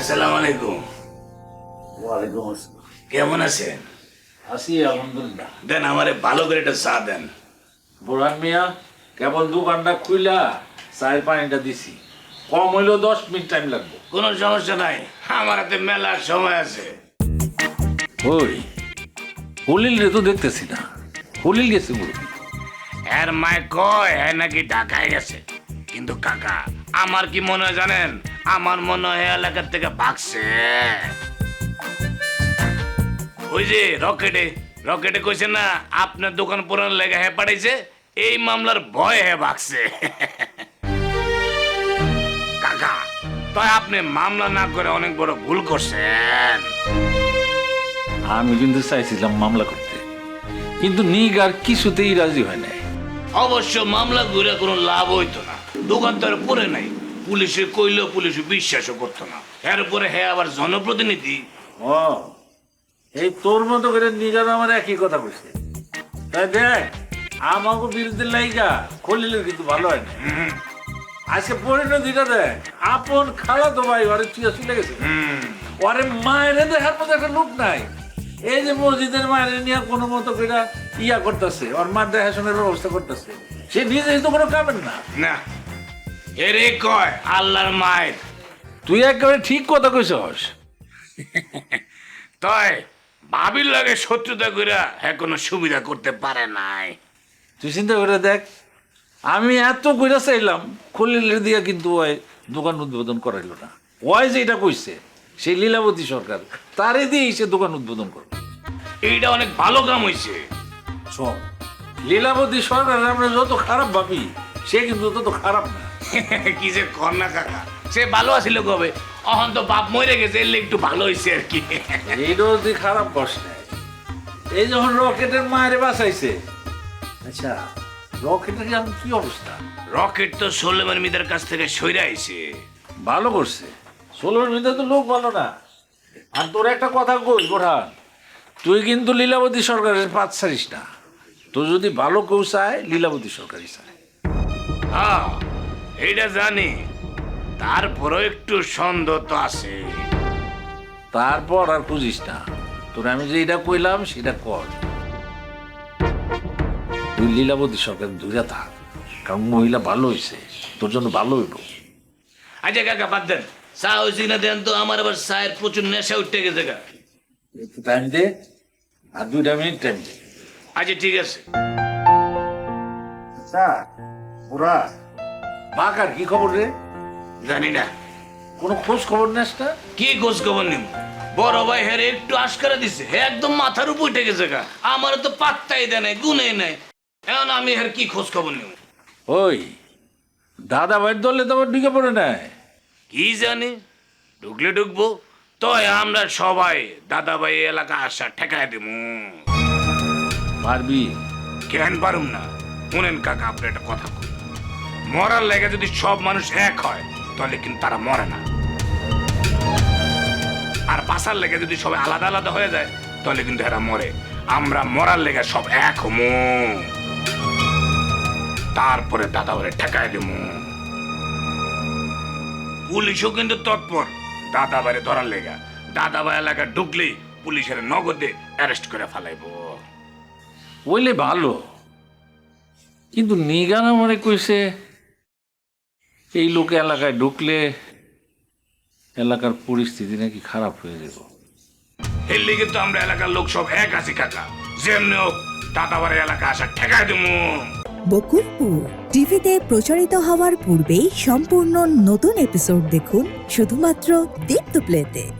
ওয়ালাইকুম আসসালাম। কেমন আছেন? আছি আলহামদুলিল্লাহ। দেন আমারে ভালো করে একটা চা দেন। বুরহান মিয়া কেবল দোকানটা খুইলা চায়ের পানিটা দিছি। কম হইলেও দশ মিনিট টাইম লাগবে। কোনো সমস্যা নাই আমার হাতে মেলার সময় আছে। ওই হলিল রে তো দেখতেছি না। হলিল গেছে মুরব্বী। এর মায় কয় হ্যাঁ নাকি ঢাকায় গেছে। কিন্তু কাকা আমার কি মনে হয় জানেন? আমার মনে হয় এলাকার থেকে ভাগছে ওই যে রকেটে রকেটে কইছে না আপনার দোকান পুরান লেগে হ্যাঁ পাঠাইছে এই মামলার ভয় হ্যাঁ ভাগছে কাকা তাই আপনি মামলা না করে অনেক বড় ভুল করছেন। আমি কিন্তু চাইছিলাম মামলা করতে কিন্তু নিগ আর কিছুতেই রাজি হয় নাই। অবশ্য মামলা ঘুরে কোনো লাভ হইতো না দোকান তো আর পরে নাই। পুলিশে কইলেও পুলিশ বিশ্বাসও করতো না। এর উপরে হ্যাঁ আবার জনপ্রতিনিধি। ও এই তোর মতো করে নিগার আমার একই কথা কইছে। তাই দেখ আমাকে বিরুদ্ধে লাইগা কিন্তু ভালো হয় না। আজকে পরিণতিটা দেখ আপন খালা তো ভাই ওরে চুয়া চলে গেছে। ওরে মায়ের দেখার মতো একটা লোক নাই। এই যে মসজিদের মায়ের নিয়ে কোনো মতো করে ইয়া করতেছে ওর মার দেখাশোনার ব্যবস্থা করতেছে। সে নিজেই তো কোনো কামেন না। না। এরে কয় আল্লাহর মায়ের। তুই একেবারে ঠিক কথা কইছস। তয় ভাবির লাগে শত্রুতা হ্যাঁ কোনো সুবিধা করতে পারে নাই। তুই চিন্তা করে দেখ আমি এত কইরা চাইলাম খলিলের দিয়া কিন্তু ওই দোকান উদ্বোধন করাইলো না। ওই যে এটা কইছে সেই লীলাবতী সরকার তারে দিয়েই সে দোকান উদ্বোধন করবে এইটা অনেক ভালো কাম হইছে। শোন লীলাবতী সরকার আমরা যত খারাপ ভাবি সে কিন্তু তত খারাপ না। কি যে কন্যা কাকা। সে ভালো আছিল কবে? অহন তো বাপ মরে গেছে এলে একটু ভালো হয়েছে আর কি। এইটাও তুই খারাপ কষ্ট এই যখন রকেটের মায়ের বাঁচাইছে। আচ্ছা রকেটের এখন কি অবস্থা? রকেট তো সোলেমান মিদের কাছ থেকে সইরা আইছে। ভালো করছে। ষোলোর ভিতরে তো লোক ভালো না। আর তোর একটা কথা কই বোরহান? তুই কিন্তু লীলাবতী সরকারের পাঁচ ছাড়িস না। তোর যদি ভালো কেউ চায় লীলাবতী সরকারই চায়। হ্যাঁ। এইটা জানি। তারপরও একটু সন্দেহ তো আছে। তারপর আর খুঁজিস না। তোর আমি যে এটা কইলাম সেটা কর। তুই লীলাবতী সরকার দূরে থাক। কারণ মহিলা ভালো হয়েছে তোর জন্য ভালো হইব। আচ্ছা কাকা বাদ দেন। চা হয়েছে না দেন তো আমার আবার চায়ের প্রচুর নেশা উঠে গেছে গা টাইম দে আর দুইটা মিনিট টাইম দে। আচ্ছা ঠিক আছে। আচ্ছা বুড়া বাকার কি খবর রে? জানি না। কোনো খোঁজ খবর নেস না? কি খোঁজ খবর নিম বড় ভাই হ্যাঁ একটু আশকারা দিছে। হ্যাঁ একদম মাথার উপর উঠে গেছে গা। আমার তো পাত্তাই দেয় নাই গুনে নাই। এখন আমি হ্যাঁ কি খোঁজ খবর নিব? ওই দাদা ভাইয়ের দলে তো আবার ঢুকে পড়ে নাই। কি জানি ঢুকলে ঢুকবো। তয় আমরা সবাই দাদা ভাই এলাকা আসা ঠেকায় দেবো। পারবি? কেন পারুম না? শুনেন কাকা আপনি একটা কথা মরার লেগে যদি সব মানুষ এক হয়, তাহলে কিন্তু তারা মরে না। আর বাঁচার লেগে যদি সবাই আলাদা আলাদা হয়ে যায়, তাহলে কিন্তু এরা মরে। আমরা মরার লেগে সব এক হমু। তারপরে দাদা ওরে ঠেকায় দেবো পুলিশও কিন্তু তৎপর। দাদা বাইরে ধরার লেগা। দাদা ভাই এলাকা ঢুকলেই পুলিশের নগদে অ্যারেস্ট করে ফেলাইবো। ওইলে ভালো। কিন্তু নিগানা মনে কইছে এই লোক এলাকায় ঢুকলে এলাকার পরিস্থিতি নাকি খারাপ হয়ে যাব। এর লিগে তো আমরা এলাকার লোক সব এক আছি কাকা। যেমনি হোক দাদাবাড়ি এলাকা আসা ঠেকাই দেবো বকুলপুর টিভিতে প্রচারিত হওয়ার পূর্বেই সম্পূর্ণ নতুন এপিসোড দেখুন শুধুমাত্র দীপ্ত প্লেতে।